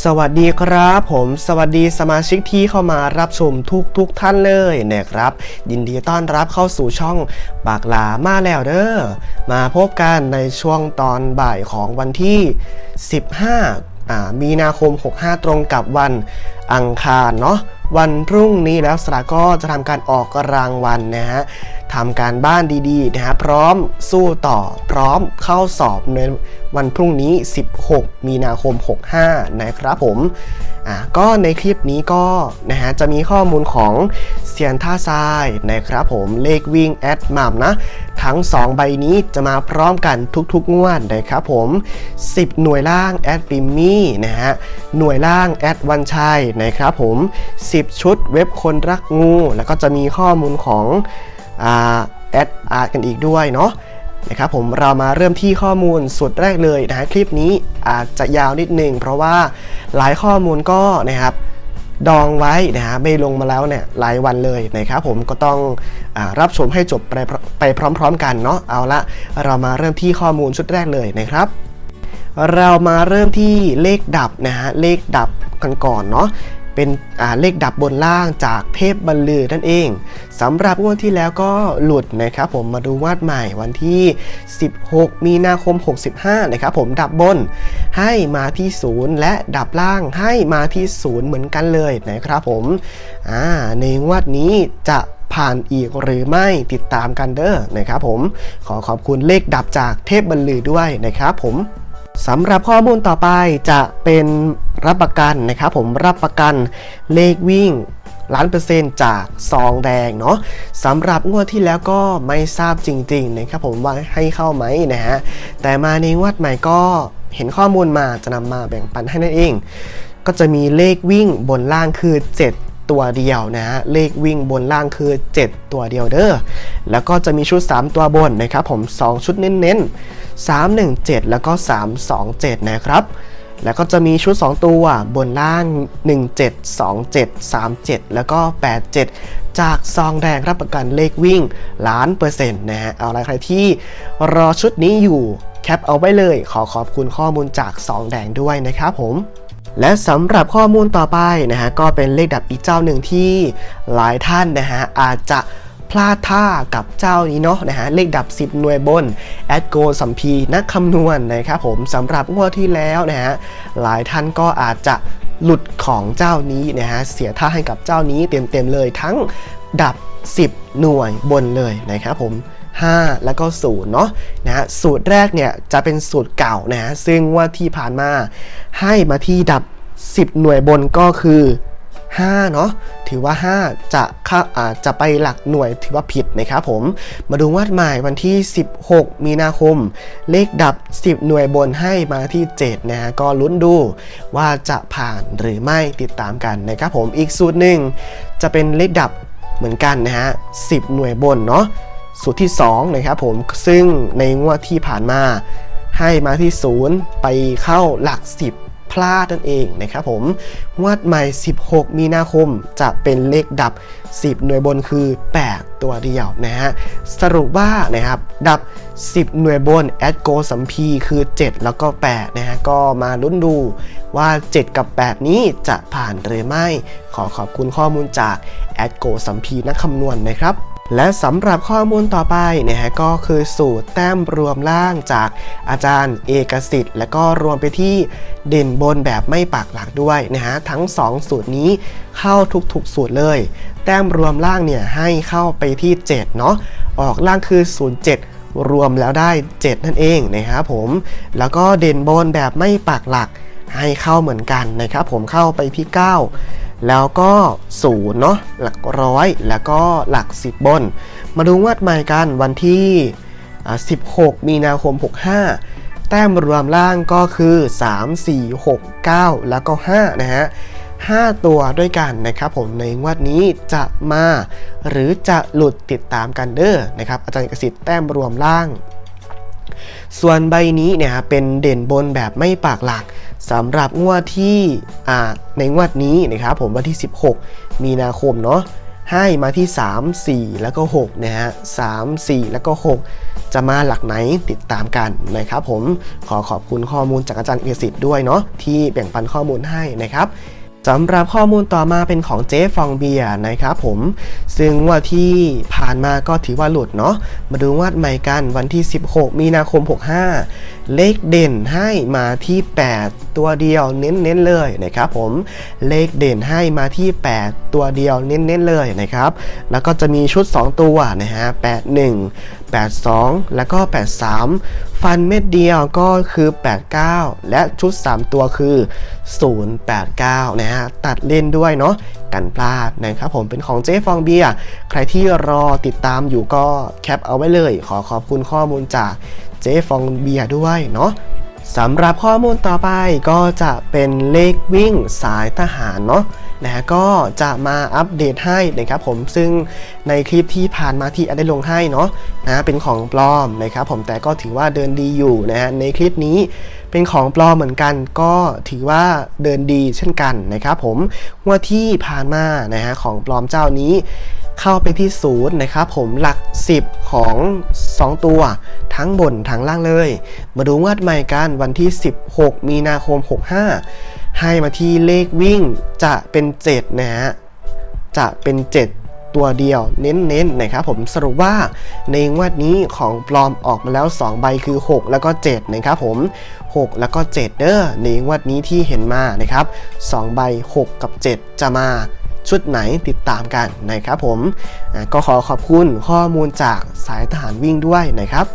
สวัสดีครับผมสวัสดีสมาชิกที่เข้ามารับชมทุกทุกท่านเลยนะครับ ยินดีต้อนรับเข้าสู่ช่องปากหลามาแล้วเด้อมาพบกันในช่วงตอนบ่ายของวันที่ 15อ่ามีนาคม 65 ตรงกับวัน อังคารเนาะวันพรุ่งนี้แล้วสระก็จะทำการออกรางวัลนะฮะทำการบ้านดีๆนะฮะพร้อมสู้ต่อพร้อมเข้าสอบในวันพรุ่งนี้ 16 มีนาคม 65 นะครับผมอะก็ในคลิปนี้ก็นะฮะจะมีข้อมูลของเซียนท่าทรายนะครับผมเลขวิ่งแอดมัมนะทั้ง 2 ใบนี้จะมาพร้อมกันทุกๆ งวดนะครับผม 10 หน่วยล่างแอดปิมมี่นะฮะหน่วยล่างแอดวันชัยนะครับผม 10 ชุดเว็บคนรักงู แล้วก็จะมีข้อมูลของแอดอาร์ตกันอีกด้วยเนาะนะครับผมเรามาเริ่มที่ข้อมูลสุดแรกเลยนะฮะคลิปนี้อาจจะยาวนิดนึงเพราะว่าหลายข้อมูลก็นะครับดองไว้นะฮะไม่ลงมาแล้วเนี่ยหลายวันเลยนะครับผมก็ต้องอรับชมให้จบไปไปพร้อม ๆ กันเนาะเอาละเรามาเริ่มที่ข้อมูลชุดแรกเลยนะครับ เรามาเริ่มที่เลขดับนะฮะเลขดับ กันก่อนเนาะเป็นเลขดับบนล่างจากเทพบรรลือนั่นเองสำหรับงวดที่แล้วก็หลุดนะครับผมมาดูวาดใหม่วันที่ 16 มีนาคม 65 นะครับผมดับบนให้มาที่ 0 และดับล่างให้มาที่ 0 เหมือนกันเลยนะครับผมในงวดนี้จะผ่านอีกหรือไม่ติดตามกันเด้อนะครับผมขอขอบคุณเลขดับจากเทพบรรลือด้วยนะครับผม สำหรับข้อมูลต่อไปจะเป็นรับประกันนะครับผมรับประกันเลขวิ่งล้านเปอร์เซ็นต์จากซองแดงเนาะสำหรับงวดที่แล้วก็ไม่ทราบจริงๆนะครับผมว่าให้เข้าไหมนะฮะแต่มาในงวดใหม่ก็เห็นข้อมูลมาจะนำมาแบ่งปันให้นั่นเอง ก็จะมีเลขวิ่งบนล่างคือ 7 ตัวเดียวนะฮะเลขวิ่งบนล่างคือ 7 ตัวเดียวเด้อแล้วก็จะมีชุด 3 ตัวบนนะครับผม 2 ชุดเน้นๆ 317 แล้วก็ 327 นะครับแล้วก็จะมีชุด 2 ตัวบนล่าง 17 27 37 แล้วก็ 87 จากซองแดงรับประกันเลขวิ่งล้านเปอร์เซ็นต์นะฮะเอาละใครที่รอชุดนี้อยู่แคปเอาไว้เลย ขอขอบคุณข้อมูลจากซองแดงด้วยนะครับผม และสำหรับข้อมูลต่อไปนะฮะก็เป็นเลขดับอีกเจ้าหนึ่งที่หลายท่านนะฮะอาจจะพลาดท่ากับเจ้านี้เนาะนะฮะเลขดับ 10 หน่วยบนแอดโกสัมพีนักคำนวณนะครับผมสำหรับงวดที่แล้วนะฮะหลายท่านก็อาจจะหลุดของเจ้านี้นะฮะเสียท่าให้กับเจ้านี้เต็มๆเลยทั้งดับ 10 หน่วยบนเลยนะครับผม 5 แล้วก็0เนาะนะฮะสูตรแรกเนี่ยจะเป็นสูตรเก่านะฮะซึ่งว่าที่ผ่านมาให้มาที่ดับ 10 หน่วยบนก็คือ5เนาะถือว่า 5 จะเข้าอ่าจะไปหลักหน่วยถือว่าผิดนะครับผมมาดูวาดหมายวันที่ 16 มีนาคม เลขดับ 10 หน่วยบนให้มาที่7นะฮะก็ลุ้นดูว่าจะผ่านหรือไม่ติดตามกันนะครับผมอีกสูตรหนึ่งจะเป็นเลขดับเหมือนกันนะฮะ10 หน่วยบนเนาะ สูตรที่2นะครับผมซึ่งในงวดที่ผ่านมา ให้มาที่ 0 ไปเข้าหลัก 10 พลาดนั่นเองนะครับผมงวดใหม่ 16 มีนาคมจะเป็นเลขดับ 10 หน่วยบนคือ 8 ตัวเดียวนะฮะสรุปว่านะครับดับ 10 หน่วยบนแอดโกสัมพีคือ 7 แล้วก็ 8 นะฮะก็มาลุ้นดูว่า 7 กับ 8 นี้จะผ่านหรือไม่ ขอขอบคุณข้อมูลจากแอดโกสัมพีนักคำนวณนะครับ และสำหรับข้อมูลต่อไปนะฮะก็คือสูตรแต้มรวมล่างจากอาจารย์เอกสิทธิ์ และก็รวมไปที่เด่นบนแบบไม่ปักหลักด้วยนะฮะทั้ง 2 สูตรนี้เข้าทุกๆสูตรเลย แต้มรวมล่างเนี่ยให้เข้าไปที่ 7 เนาะออกล่างคือ 07รวมแล้วได้ 7 นั่นเองนะครับผม แล้วก็เด่นบนแบบไม่ปักหลักให้เข้าเหมือนกันนะครับผมเข้าไปที่ 9 แล้วก็ศูนย์เนาะหลักร้อย แล้วก็หลัก 10 บน มาดูวดใหม่กันวันที่ 16 มีนาคม 65 แต้มรวมล่างก็คือ 3 4 6 9 แล้วก็ 5 นะฮะ 5 ตัวด้วยกันนะครับผมในงวดนี้จะมา หรือจะหลุดติดตามกันเด้อนะครับอาจารย์กสิทธิ์แต้มรวมล่าง ส่วนใบนี้เนี่ยเป็นเด่นบนแบบไม่ปากหลักสำหรับงวดที่ในงวดนี้นะครับผมวันที่ 16 มีนาคมเนาะให้มาที่ 3 4 แล้วก็6นะฮะ3 4 แล้วก็ 6 จะมาหลักไหนติดตามกันนะครับผมขอขอบคุณข้อมูลจากอาจารย์เอกสิทธิ์ด้วยเนาะที่แบ่งปันข้อมูลให้นะครับ สำหรับข้อมูลต่อมาเป็นของเจ๊ฟองเบียร์นะครับผม ซึ่งว่าที่ผ่านมาก็ถือว่าหลุดเนาะมาดูวัดใหม่กันวันที่ 16 มีนาคม 65เลขเด่นให้มาที่ 8 ตัวเดียวเน้นๆเลยนะครับผมเลขเด่นให้มาที่ 8 ตัวเดียวเน้นๆเลยนะครับ แล้วก็จะมีชุด 2 ตัวนะฮะ81 82 แล้วก็ 83 ฟันเม็ดเดียวก็คือ 89 และชุด 3 ตัวคือ 089 นะฮะ ตัดเล่นด้วยเนาะ กันพลาดนะครับผม เป็นของเจ๊ฟองเบียร์ ใครที่รอติดตามอยู่ก็แคปเอาไว้เลย ขอขอบคุณข้อมูลจาก เจ๊ฟองเบียร์ด้วยเนาะสำหรับข้อมูลต่อไปก็จะเป็นเลขวิ่งสายทหารเนาะนะฮะก็จะมาอัปเดตให้นะครับผมซึ่งในคลิปที่ผ่านมาที่ได้ลงให้เนาะนะเป็นของปลอมนะครับผมแต่ก็ถือว่าเดินดีอยู่นะฮะในคลิปนี้เป็นของปลอมเหมือนกันก็ถือว่าเดินดีเช่นกันนะครับผมว่าที่ผ่านมานะฮะของปลอมเจ้านี้ เข้าไปที่ศูนย์นะครับผมหลัก 10 ของ 2 ตัว ทั้งบนทั้งล่างเลย มาดูงวดใหม่กันวันที่ 16 มีนาคม 65 ให้มาที่เลขวิ่งจะเป็น7นะฮะจะเป็น 7ตัวเดียวเน้นๆนะครับผมสรุปว่าในงวดนี้ของปลอมออกมาแล้ว 2 ใบคือ 6 แล้วก็ 7 นะครับผม 6 แล้วก็ 7 เด้อในงวดนี้ที่เห็นมานะครับ 2 ใบ 6 กับ 7 จะมา ชุดไหนติดตามกันนะครับผมก็ขอขอบคุณข้อมูลจากสายทหารวิ่งด้วยนะครับ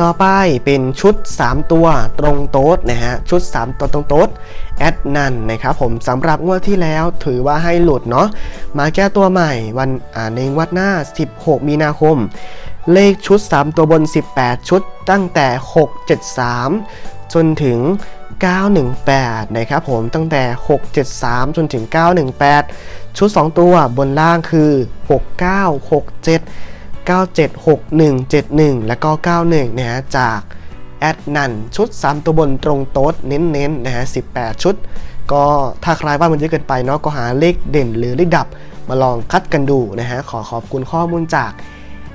ต่อไปเป็นชุด 3 ตัวตรงโต๊ดนะฮะชุด 3 ตัวตรงโต๊ดแอดนันนะครับผมสำหรับงวดที่แล้วถือว่าให้หลุดเนาะมาแก้ตัวใหม่วันในงวัดหน้า 16 มีนาคม เลขชุด 3 ตัวบน 18 ชุดตั้งแต่ 673 จนถึง 918 นะครับผมตั้งแต่ 673 จนถึง 918 ชุด 2 ตัวบนล่างคือ 6967 976171 แล้วก็ 91นะฮะจากแอดนันชุด 3 ตัวบนตรงโต๊ดเน้นๆนะฮะ18 ชุด ก็ถ้าใครว่ามันเยอะเกินไปเนาะก็หาเลขเด่นหรือเลขดับมาลองคัดกันดูนะฮะขอขอบคุณข้อมูลจาก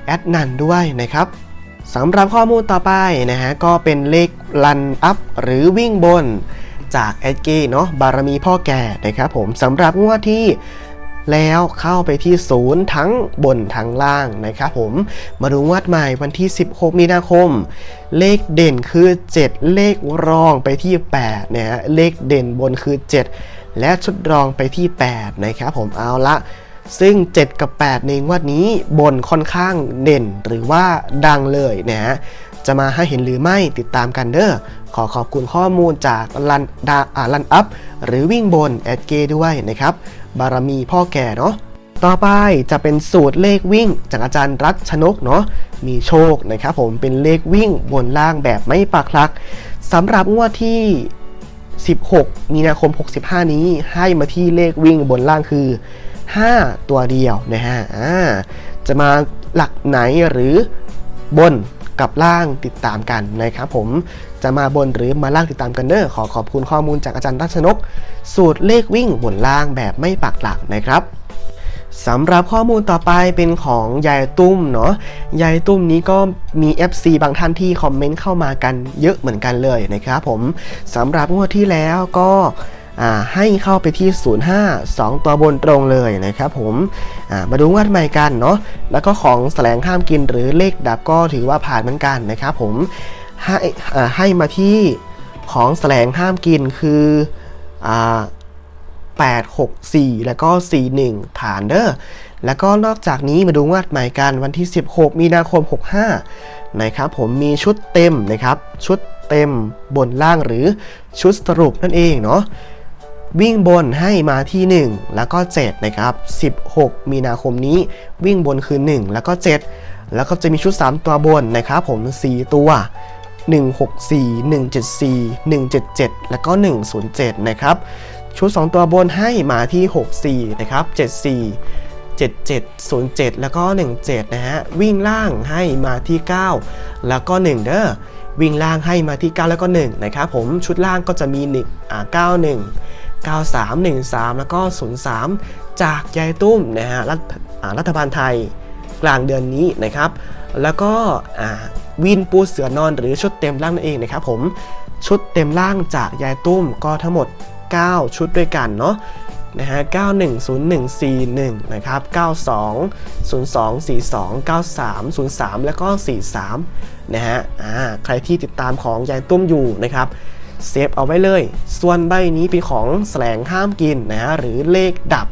แอดนันด้วยนะครับสำหรับข้อมูลต่อไปนะฮะก็เป็นเลขลันอัพหรือวิ่งบนจากแอดเกเนาะบารมีพ่อแก่นะครับผมสำหรับงวดที่ แล้วเข้าไปที่ศูนย์ทั้งบนทั้งล่างนะครับผมมาดูงวดใหม่วันที่ 16 มีนาคม เลขเด่นคือ 7 เลขรองไปที่8นะฮะเลขเด่นบนคือ 7 และชุดรองไปที่ 8 นะครับผมเอาละซึ่ง 7 กับ 8 ในงวดนี้บนค่อนข้างเด่นหรือว่าดังเลยนะฮะ จะมาให้เห็นหรือไม่ติดตามกันเด้อขอขอบคุณข้อมูลจากลันดาอ่าลันอัพหรือวิ่งบนแอดเกด้วยนะครับ บารมีพ่อแก่เนาะต่อไปจะเป็นสูตรเลขวิ่งจากอาจารย์รัชชนกเนาะมีโชคนะครับผมเป็นเลขวิ่งบนล่างแบบไม่ปักหลักสำหรับงวดที่ 16 มีนาคม 65 นี้ให้มาที่เลขวิ่งบนล่างคือ 5 ตัวเดียวนะฮะจะมาหลักไหนหรือบน กับล่างติดตามกันนะครับผมจะมาบนหรือมาล่างติดตามกันเด้อขอขอบคุณข้อมูลจากอาจารย์รัชนก สูตรเลขวิ่งบนล่างแบบไม่ปักหลักนะครับสำหรับข้อมูลต่อไปเป็นของยายตุ้มเนาะยายตุ้มนี้ก็มี FC บางท่านที่คอมเมนต์เข้ามากันเยอะเหมือนกันเลยนะครับผมสำหรับงวดที่แล้วก็ ให้เข้าไปที่ 05 2 ตัวบนตรงเลยนะครับผมามาดูงวดใหม่กันเนาะแล้วก็ของแสลงห้ามกินหรือเลขดับก็ถือว่าผ่านเหมือนกันนะครับผมให้ให้มาที่ของแสลงห้ามกินคืออ864 แล้วก็ 41 ผ่านเด้อ แล้วก็นอกจากนี้มาดูงวดใหม่กันวันที่ 16 มีนาคม 65 นะครับผมมีชุดเต็มนะครับ ชุดเต็มบนล่างหรือชุดสรุปนั่นเองเนาะ วิ่งบนให้มาที่ 1 แล้วก็7นะครับ16 มีนาคมนี้วิ่งบนคือ 1 แล้วก็ 7 แล้วก็จะมีชุด 3 ตัวบนนะครับผม 4 ตัว 164 174 177 แล้วก็ 107 นะครับ ชุด 2 ตัวบนให้มาที่ 64 นะครับ 74 77 07 แล้วก็ 17 นะฮะ วิ่งล่างให้มาที่ 9 แล้วก็ 1 เด้อวิ่งล่างให้มาที่ 9 แล้วก็ 1 นะครับผมชุดล่างก็จะมี1อ่า91 93 13 แล้วก็ 03 จากยายตุ้มนะฮะรัฐรัฐบาลไทยกลางเดือนนี้นะครับ แล้วก็วินปูเสือนอนหรือชุดเต็มร่างนั่นเองนะครับผมชุดเต็มร่างจากยายตุ้มก็ทั้งหมด 9 ชุดด้วยกันเนาะนะฮะ 910141 นะครับ 92 0242 93 03 แล้วก็ 43 นะฮะ อ่า ใครที่ติดตามของยายตุ้มอยู่นะครับ เซฟเอาไว้เลย ส่วนใบนี้เป็นของแสลงห้ามกินนะฮะหรือเลขดับ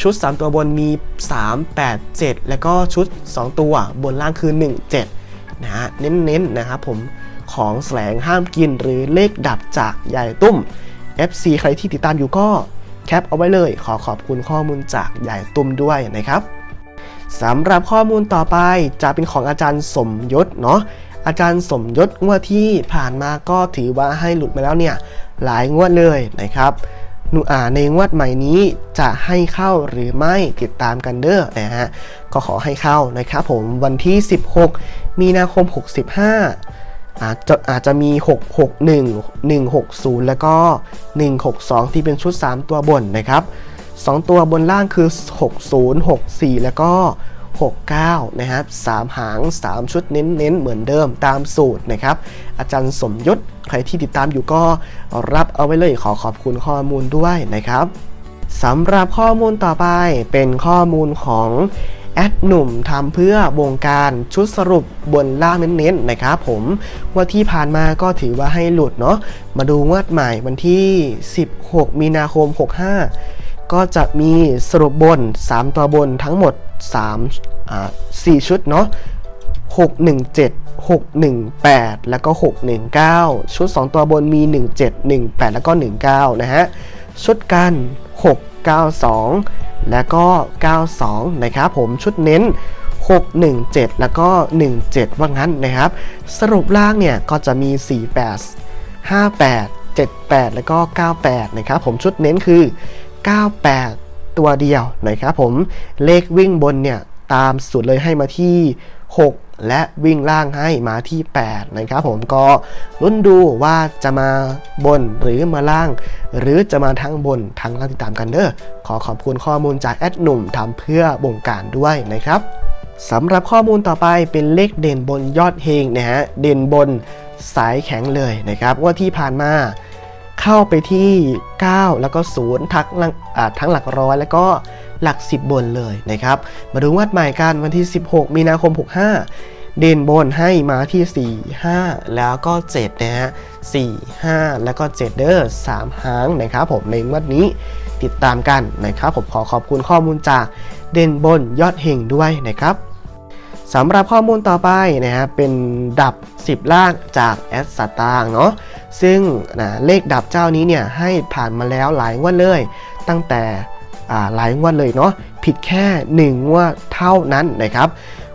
ชุด 3 ตัวบนมี 3 8 7 แล้วก็ชุด 2 ตัวบนล่างคือ 1 7นะฮะเน้นๆนะครับผมของแสลงห้ามกินหรือเลขดับจากยายตุ้ม FC ใครที่ติดตามอยู่ก็แคปเอาไว้เลย ขอขอบคุณข้อมูลจากยายตุ้มด้วยนะครับสำหรับข้อมูลต่อไปจะเป็นของอาจารย์สมยศเนาะ อาจารย์สมยศงวดที่ผ่านมาก็ถือว่าให้หลุดมาแล้วเนี่ยหลายงวดเลยนะครับหนูอ่าในงวดใหม่นี้จะให้เข้าหรือไม่ติดตามกันเด้อนะฮะก็ขอให้เข้านะครับผมวันที่ 16 มีนาคม 65 อาจจะอาจจะมี 661 160 แล้วก็ 162 ที่เป็นชุด 3 ตัวบนนะครับ 2 ตัวบนล่างคือ 60 64 แล้วก็ 69 นะครับ 3 หาง 3 ชุดเน้นๆ เหมือนเดิมตามสูตรนะครับ อาจารย์สมยศใครที่ติดตามอยู่ก็รับเอาไว้เลยขอขอบคุณข้อมูลด้วยนะครับสำหรับข้อมูลต่อไปเป็นข้อมูลของแอดหนุ่มทำเพื่อวงการชุดสรุปบนล่างเน้นๆนะครับผมว่าที่ผ่านมาก็ถือว่าให้หลุดเนาะมาดูงวดใหม่วันที่ 16 มีนาคม 65 ก็จะมีสรุปบน 3 ตัวบนทั้งหมด 3อ่า4ชุดเนาะ617 618 แล้วก็ 619 ชุด 2 ตัวบนมี 17 18 แล้วก็ 19 นะฮะ ชุดกัน 692 แล้วก็ 92 นะครับผมชุดเน้น 617 แล้วก็ 17 ว่างั้นนะครับ สรุปล่างเนี่ยก็จะมี 48 58 78 แล้วก็ 98 นะครับผมชุดเน้นคือ 98 ตัวเดียวนะครับผมเลขวิ่งบนเนี่ยตามสูตรเลยให้มาที่ 6 และวิ่งล่างให้มาที่ 8 นะครับผมก็ลุ้นดูว่าจะมาบนหรือมาล่าง หรือจะมาทั้งบนทั้งล่างติดตามกันเด้อขอขอบคุณข้อมูลจากแอดหนุ่มทำเพื่อบงการด้วยนะครับสำหรับข้อมูลต่อไปเป็นเลขเด่นบนยอดเฮงนะฮะเด่นบนสายแข็งเลยนะครับว่าที่ผ่านมา เข้าไปที่ 9 แล้วก็ 0 ทักหลักอ่าทั้งหลักร้อย แล้วก็หลัก 10 บนเลยนะครับ มาดูวัดใหม่กันวันที่ 16 มีนาคม 65 เด่นบนให้มาที่ 4 5 แล้วก็ 7 นะฮะ 4 5 แล้วก็ 7 เด้อ3หางนะครับผมในวันนี้ติดตามกันนะครับ ผมขอขอบคุณข้อมูลจากเด่นบนยอดเฮงด้วยนะครับ สำหรับข้อมูลต่อไปนะครับเป็นดับ 10 ล่างจากแอดสตางค์เนาะซึ่งนะเลขดับเจ้านี้เนี่ยให้ผ่านมาแล้วหลายงวดเลย ตั้งแต่อ่าหลายงวดเลยเนาะผิดแค่ 1 งวดเท่านั้นนะครับ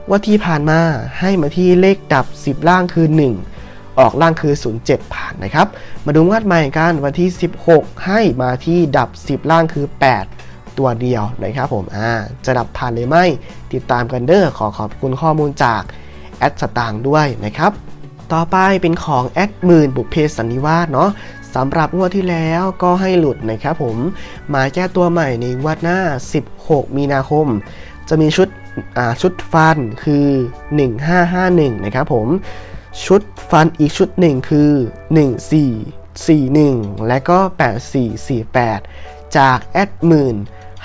ว่าที่ผ่านมาให้มาที่เลขดับ 10 ล่างคือ 1 ออกล่างคือ 07 ผ่านนะครับ มาดูงวดใหม่กันวันที่ 16 ให้มาที่ดับ 10 ล่างคือ 8 ตัวเดียวนะครับผมอ่าจะดับผ่านหรือไม่ติดตามกันเด้อขอขอบคุณข้อมูลจากแอดสตางค์ด้วยนะครับ ต่อไปเป็นของแอดหมื่นบุพเพสันนิวาสเนาะสำหรับงวดที่แล้วก็ให้หลุดนะครับผมมาแก้ตัวใหม่ในงวดหน้า 16 มีนาคม จะมีชุดอ่าชุดฟันคือ 1551 นะครับผม ชุดฟันอีกชุดหนึ่งคือ 1441 และก็ 8448 จากแอดหมื่น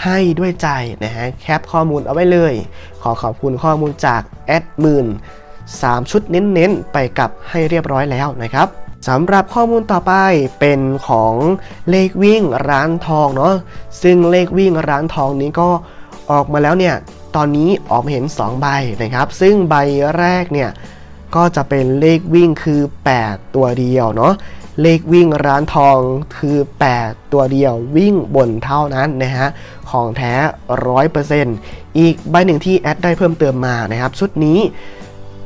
ให้ด้วยใจนะฮะแคปข้อมูลเอาไว้เลย ขอขอบคุณข้อมูลจากแอดหมื่น3ชุดเน้นๆ ไปกับให้เรียบร้อยแล้วนะครับสำหรับข้อมูลต่อไปเป็นของเลขวิ่งร้านทองเนาะซึ่งเลขวิ่งร้านทองนี้ก็ออกมาแล้วเนี่ยตอนนี้ออกมาเห็น 2 ใบนะครับ ซึ่งใบแรกเนี่ยก็จะเป็นเลขวิ่งคือ 8 ตัวเดียวเนาะ เลขวิ่งร้านทองคือ 8 ตัวเดียววิ่งบนเท่านั้นนะฮะ ของแท้ 100%อีกใบหนึ่งที่แอดได้เพิ่มเติมมานะครับ ชุดนี้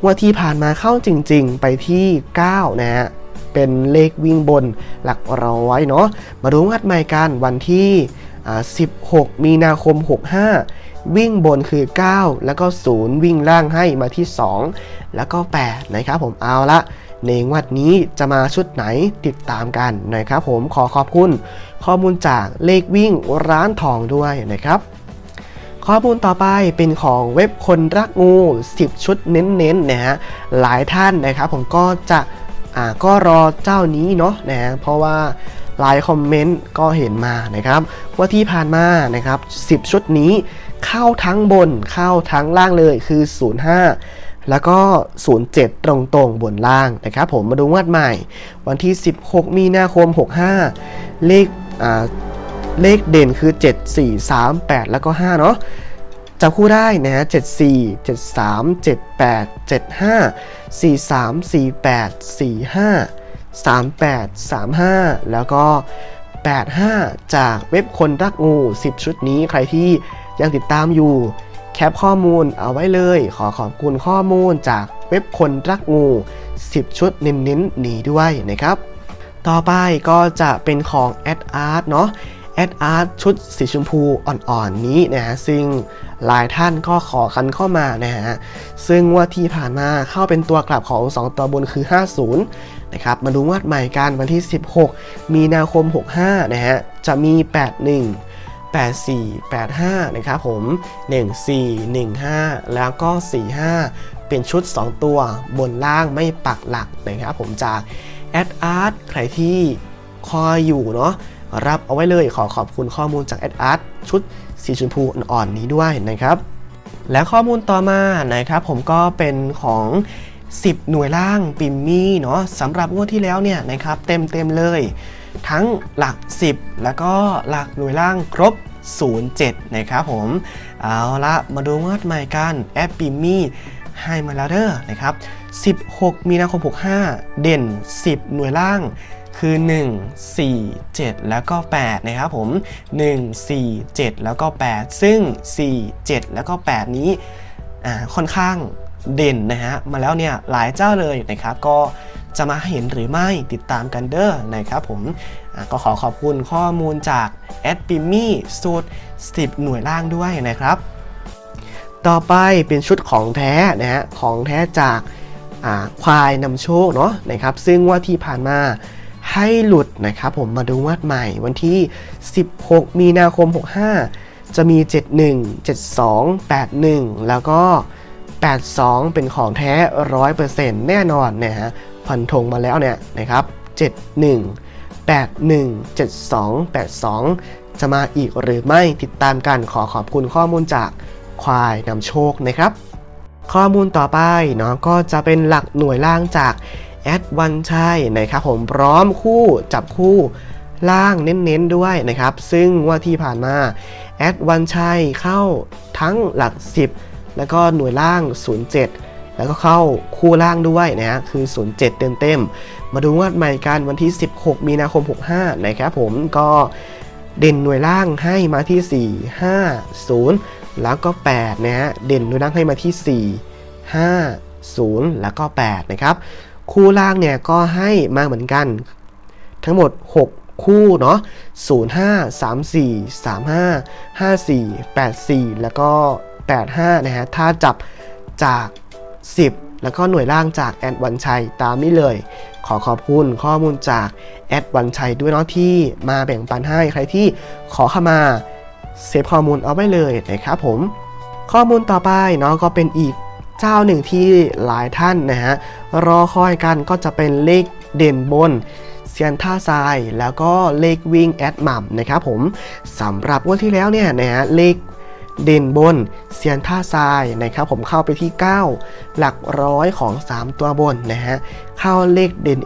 งวดที่ผ่านมาเข้าจริง ๆ ไปที่ 9 นะฮะ เป็นเลขวิ่งบนหลักร้อยเนาะ มาดูงัดใหม่กันวันที่ 16 มีนาคม 65 วิ่งบนคือ 9 แล้วก็ 0 วิ่งล่างให้มาที่ 2 แล้วก็ 8 นะครับผมเอาละ ในงวดนี้จะมาชุดไหนติดตามกันนะครับผมขอขอบคุณข้อมูลจากเลขวิ่งร้านทองด้วยนะครับ ข้อมูลต่อไปเป็นของเว็บคนรักงู 10 ชุดเน้นๆนะฮะหลายท่านนะครับผมก็จะอ่าก็รอเจ้านี้เนาะนะฮะเพราะว่าหลายคอมเมนต์ก็เห็นมานะครับ ว่าที่ผ่านมานะครับ 10 ชุดนี้เข้าทั้งบนเข้าทั้งล่างเลยคือ 05 แล้วก็ 07 ตรงๆบนล่างนะครับผมมาดูงวดใหม่ วันที่ 16 มีนาคม 65 เลขเลขเด่นคือ 7 4 3 8 แล้วก็ 5 เนาะจับคู่ได้นะฮะ74 73 78 75 43 48 45 38 35 แล้วก็ 85 จากเว็บคนรักงู 10 ชุดนี้ใครที่ยังติดตามอยู่ แคปข้อมูลเอาไว้เลย ขอขอบคุณข้อมูลจากเว็บคนรักงู 10 ชุดเน้นๆนี้ด้วยนะครับ ต่อไปก็จะเป็นของ Ad Art เนาะ Ad Art ชุดสีชมพูอ่อนๆนี้นะฮะซึ่งหลายท่านก็ขอคันเข้ามานะฮะซึ่งงว่าที่ผ่านมาเข้าเป็นตัวกลับของ 2 ตัวบนคือ 50 นะครับ มาดูงวดใหม่กันวันที่ 16 มีนาคม 65 นะฮะ จะมี 81 84 85 นะครับผม 14 15 แล้วก็ 45 เป็นชุด 2 ตัวบนล่างไม่ปักหลักนะครับผมจากแอดอาร์ตใครที่คอยอยู่เนาะรับเอาไว้เลยขอขอบคุณข้อมูลจากแอดอาร์ตชุดสีชมพูอ่อนๆนี้ด้วยนะครับ และข้อมูลต่อมานะครับผมก็เป็นของ 10 หน่วยล่างปิมมี่เนาะสำหรับงวดที่แล้วเนี่ยนะครับเต็มเต็มๆเลย ทั้งหลัก 10 แล้วก็หลักหน่วยล่างครบ 07 นะครับผม เอาละมาดูงวดใหม่กันแอปปิมี่ให้มาแล้วเด้อนะครับ 16 มีนาคม 65 เด่น 10 หน่วยล่างคือ 1 4 7 แล้วก็ 8 นะครับผม 1 4 7 แล้วก็ 8 ซึ่ง 4 7 แล้วก็ 8 นี้ค่อนข้างเด่นนะฮะ มาแล้วเนี่ยหลายเจ้าเลยนะครับ ก็ จะมาเห็นหรือไม่ติดตามกันเด้อนะครับผมก็ขอขอบคุณข้อมูลจากแอดปิมี่สูตร10หน่วยล่างด้วยนะครับต่อไปเป็นชุดของแท้นะฮะของแท้จากควายนำโชคเนาะนะครับซึ่งว่าที่ผ่านมาให้หลุดนะครับผมมาดูวัดใหม่วันที่ 16 มีนาคม 65 จะมี 71 72 81 แล้วก็ 82 เป็นของแท้ 100%แน่นอนนะฮะ ฟันธงมาแล้วเนี่ยนะครับ 71 81 72 82 จะมาอีกหรือไม่ติดตามกันขอขอบคุณข้อมูลจากควายนำโชคนะครับ ข้อมูลต่อไปเนาะก็จะเป็นหลักหน่วยล่างจากแอดวันชัยนะครับผมพร้อมคู่จับคู่ล่างเน้นๆด้วยนะครับ ซึ่งว่าที่ผ่านมาแอดวันชัยเข้าทั้งหลัก 10 แล้วก็หน่วยล่าง 07 แล้วก็เข้าคู่ล่างด้วยนะฮะคือ 07 เต็มๆมาดูงวดใหม่กันวันที่ 16 มีนาคม 65 นะครับผมก็เด่นหน่วยล่างให้มาที่ 4 5 0 แล้วก็ 8 นะฮะ เด่นหน่วยล่างให้มาที่ 4 5 0 แล้วก็ 8 นะครับ คู่ล่างเนี่ยก็ให้มาเหมือนกัน ทั้งหมด 6คู่เนาะ0 5 3 4 3 5 5 4 8 4 แล้วก็ 85 นะฮะ ถ้าจับจาก 10 แล้วก็หน่วยล่างจากแอดวันชัยตามนี้เลย ขอขอบคุณข้อมูลจากแอดวันชัยด้วยเนาะที่มาแบ่งปันให้ใครที่ขอเข้ามาเซฟข้อมูลเอาไว้เลยนะครับผม ข้อมูลต่อไปเนาะก็เป็นอีกเจ้าหนึ่งที่หลายท่านนะฮะรอคอยกันก็จะเป็นเลขเด่นบนเซียนท่าทราย แล้วก็เลขวิ่งแอดหม่ำนะครับผมสำหรับวันที่แล้วเนี่ยนะฮะเลข เด่นบนเซียนท่าทรายนะครับผมเข้าไปที่ 9 หลักร้อยของ 3 ตัวบนนะฮะเข้าเลขเด่น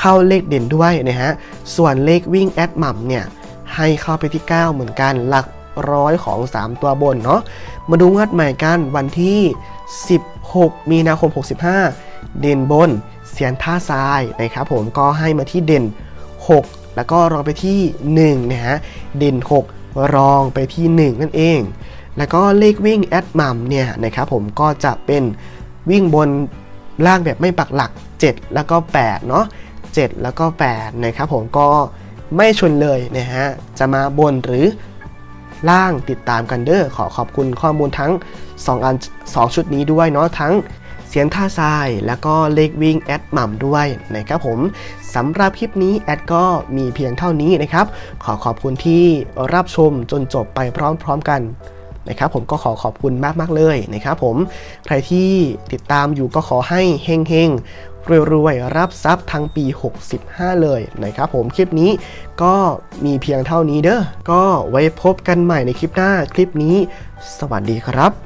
เข้าเลขเด่นด้วยนะฮะส่วนเลขวิ่งแอดหม่ำเนี่ยให้เข้าไปที่ 9 เหมือนกันหลักร้อยของ 3 ตัวบนเนาะมาดูงวดใหม่กันวันที่ 16 มีนาคม 65 เด่นบนเสียนท่าทรายนะครับผมก็ให้มาที่เด่น 6 แล้วก็รองไปที่1นะฮะเด่น 6 รองไปที่ 1 นั่นเอง แล้วก็เลขวิ่งแอดมัมเนี่ยนะครับผมก็จะเป็นวิ่งบนล่างแบบไม่ปักหลัก 7 แล้วก็8เนาะ7 แล้วก็8นะครับผมก็ไม่ชนเลยนะฮะจะมาบนหรือล่างติดตามกันเด้อขอขอบคุณข้อมูลทั้ง 2 อัน 2 ชุดนี้ด้วยเนาะทั้งเสียงท่าทราย แล้วก็เลขวิ่งแอดหม่ำด้วยนะครับผมสำหรับคลิปนี้แอดก็มีเพียงเท่านี้นะครับ ขอขอบคุณที่รับชมจนจบไปพร้อมๆกัน นะครับผมก็ขอขอบคุณมากๆเลยนะครับผมใครที่ติดตามอยู่ก็ขอให้เฮงเฮงๆรวยๆรับทรัพย์ทั้งปี 65 เลยนะครับผมคลิปนี้ก็มีเพียงเท่านี้เด้อก็ไว้พบกันใหม่ในคลิปหน้าคลิปนี้ สวัสดีครับ